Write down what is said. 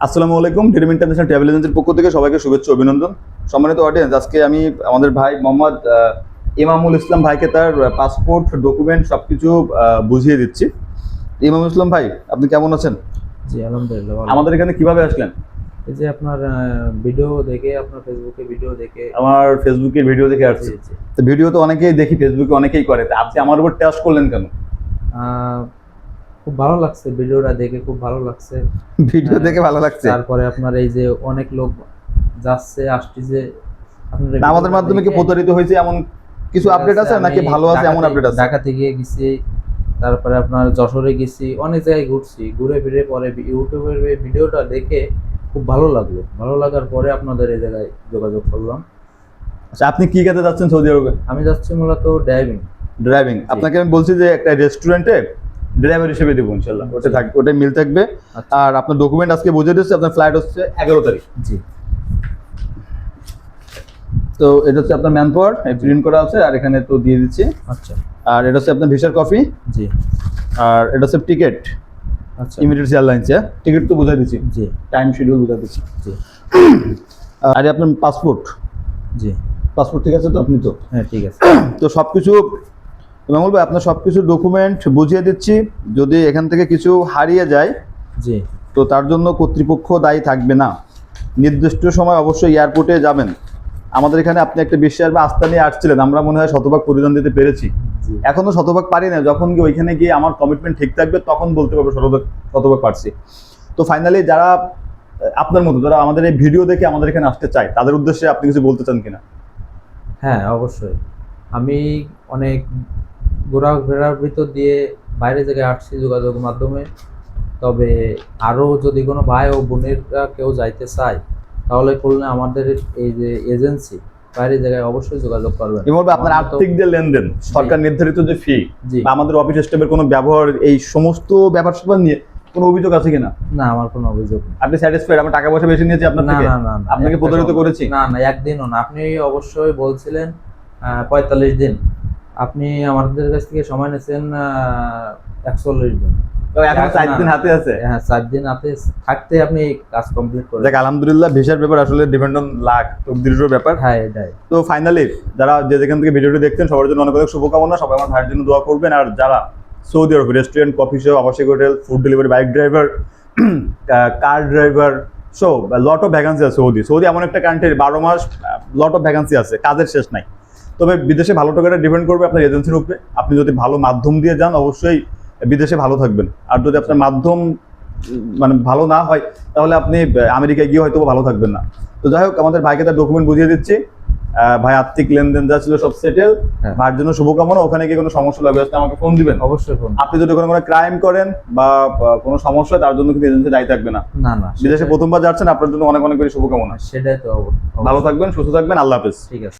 আসসালামু আলাইকুম dream international travel এজেন্সির পক্ষ থেকে সবাইকে শুভেচ্ছা অভিনন্দন। সম্মানিত অডিয়েন্স আজকে আমি আমাদের ভাই মোহাম্মদ ইমামুল ইসলাম ভাইকে তার পাসপোর্ট ডকুমেন্ট সবকিছু আহ, বুঝিয়ে দিচ্ছি। ইমামুল ইসলাম ভাই আপনি কেমন আছেন? জি আলহামদুলিল্লাহ। আমাদের এখানে কীভাবে আসলেন? এই যে আপনার ভিডিও দেখে আপনার ফেসবুকে ভিডিও দেখে। আমার ফেসবুকের ভিডিও দেখে আসছি। তো ভিডিও তো অনেকেই দেখি ফেসবুকে অনেকেই করে। তা আপনি আমার উপর টেস্ট করলেন কেন? খুব ভালো লাগছে ভিডিওটা দেখে খুব ভালো লাগছে। ভিডিও হ্যাঁ, দেখে ভালো লাগছে? তারপরে আপনার এই যে অনেক লোক যাচ্ছে আসছে আমাদের মাধ্যমে কি প্রতারিত হয়েছে এমন কিছু আপডেট আছে? নাকি ভালো আছে এমন আপডেট আছে? ঢাকা থেকে গেছি তারপরে আপনার যশোরে গেছি অনেক জায়গায় ঘুরছি ঘুরে ফিরে পরে ইউটিউবের ভিডিওটা দেখে খুব ভালো লাগল। ভালো লাগার পরে আপনাদের এই জায়গায় যোগাযোগ করলাম। আচ্ছা আপনি কি কাজে যাচ্ছেন সৌদি আরবে? আমি যাচ্ছি মূলত ড্রাইভিং ড্রাইভিং আপনাকে আমি বলছি যে একটা রেস্টুরেন্টে ড্রাইভার হিসেবে দেবো ইনশাল্লাহ ওটা থাকবে ওটাই মিল থাকবে। আচ্ছা। আর আপনার ডকুমেন্ট আজকে বুঝে দিচ্ছে আপনার ফ্লাইট হচ্ছে এগারো তারিখ। জি। তো এটা হচ্ছে আপনার ম্যান পাওয়ার প্রিন্ট করা আছে আর এখানে তো দিয়ে দিচ্ছি। আচ্ছা। আর এটা হচ্ছে আপনার ভিসার কপি জি। আর এটা হচ্ছে টিকিট আচ্ছা। ইমিডিয়েট এয়ারলাইন্স টিকিট তো বুঝাই দিচ্ছি। জি। টাইম শিডিউল বুঝাই দিচ্ছি। জি। আর আপনার পাসপোর্ট জি। পাসপোর্ট ঠিক আছে তো? আপনি তো? হ্যাঁ ঠিক আছে। তো সব কিছু মামুল ভাই আপনার সব কিছু ডকুমেন্ট বুঝিয়ে দিচ্ছি। যদি এখান থেকে কিছু হারিয়ে যায় জি। তো তার জন্য কর্তৃপক্ষ দায়ী থাকবে না। নির্দিষ্ট সময় অবশ্যই এয়ারপোর্টে যাবেন। আমাদের এখানে আপনি একটা বিশ্বাস বা আস্থা নিয়ে আসছিলেন আমরা মনে হয় শতভাগ পরিধান দিতে পেরেছি। এখনও শতভাগ পারি না যখন গিয়ে ওইখানে গিয়ে আমার কমিটমেন্ট ঠিক থাকবে তখন বলতে পারব শতভাগ শতভাগ পারছি। তো ফাইনালি যারা আপনার মতো যারা আমাদের এই ভিডিও দেখে আমাদের এখানে আসতে চায় তাদের উদ্দেশ্যে আপনি কিছু বলতে চান কিনা? হ্যাঁ অবশ্যই। আমি অনেক ঘোরাফেরার ভিতর দিয়ে বাইরে জায়গায় আসছি যোগাযোগের মাধ্যমে। তবে আরও যদি কোনো ভাই ও বোনেরা কেউ যাইতে চায় তাহলে করলে আমাদের এই যে এজেন্সি বাইরে জায়গায় অবশ্যই যোগাযোগ করবেন। এবং আপনার আর্থিক যে লেনদেন সরকার নির্ধারিত যে ফি বা আমাদের অফিস স্টাফের কোনো ব্যবহার এই সমস্ত ব্যাপার স্যাপার নিয়ে কোনো অভিযোগ আছে কিনা? না আমার কোনো অভিযোগ নেই। আপনি স্যাটিসফাইড আমার টাকা পয়সা বেশি নিয়েছি আপনার থেকে? না না না, আপনাকে প্রতারিত করেছি? না না একদিনও না। আপনি অবশ্যই বলছিলেন পঁয়তাল্লিশ দিন। আপনি আমাদের কাছ থেকে সময় নিয়েছেন একচল্লিশ দিন। দিন হাতে আছে? হ্যাঁ দিন হাতে থাকতে আপনি কাজ কমপ্লিট করে দেখ আলহামদুলিল্লাহ ভিসার ব্যাপার আসলে ডিপেন্ড অন লাখ তকদিরের ব্যাপার। হ্যাঁ এটাই। তো ফাইনালি যারা যে যেখান থেকে ভিডিওটি দেখছেন সবার জন্য অনেক অনেক শুভকামনা সবাই আমার ভাইয়ের জন্য দোয়া করবেন। আর যারা Saudi Arab restaurant coffee shop আবাসিক hotel food delivery bike driver car driver so lot of vacancy আছে সৌদি। সৌদি এমন একটা কান্ট্রি বারো মাস লট অফ ভ্যাকান্সি আছে কাজের শেষ নাই। তবে বিদেশে ভালো টাকাটা ডিপেন্ড করবে আপনার এজেন্সির উপরে। আপনি যদি ভালো মাধ্যম দিয়ে যান অবশ্যই বিদেশে ভালো থাকবেন। আর যদি আপনার মাধ্যম মানে ভালো না হয় তাহলে আপনি আমেরিকায় গিয়ে হয়তো ভালো থাকবেন না। তো যাই হোক আমাদের ভাইকে তার ডকুমেন্ট বুঝিয়ে দিচ্ছি। ভাই আর্থিক লেনদেন যা ছিল সব সেটেল হ্যাঁ। ভাইয়ের জন্য শুভকামনা। ওখানে গিয়ে কোনো সমস্যা লাগবে আসলে আমাকে ফোন দিবেন। অবশ্যই ফোন আপনি যদি কোনো কোনো ক্রাইম করেন বা কোনো সমস্যা তার জন্য কিন্তু এজেন্সি দায়ী থাকবে না। না না বিদেশে প্রথমবার যাচ্ছেন আপনার জন্য অনেক অনেক বেশি শুভকামনা। সেটাই তো ভালো থাকবেন সুস্থ থাকবেন আল্লাহ হাফেজ। ঠিক আছে।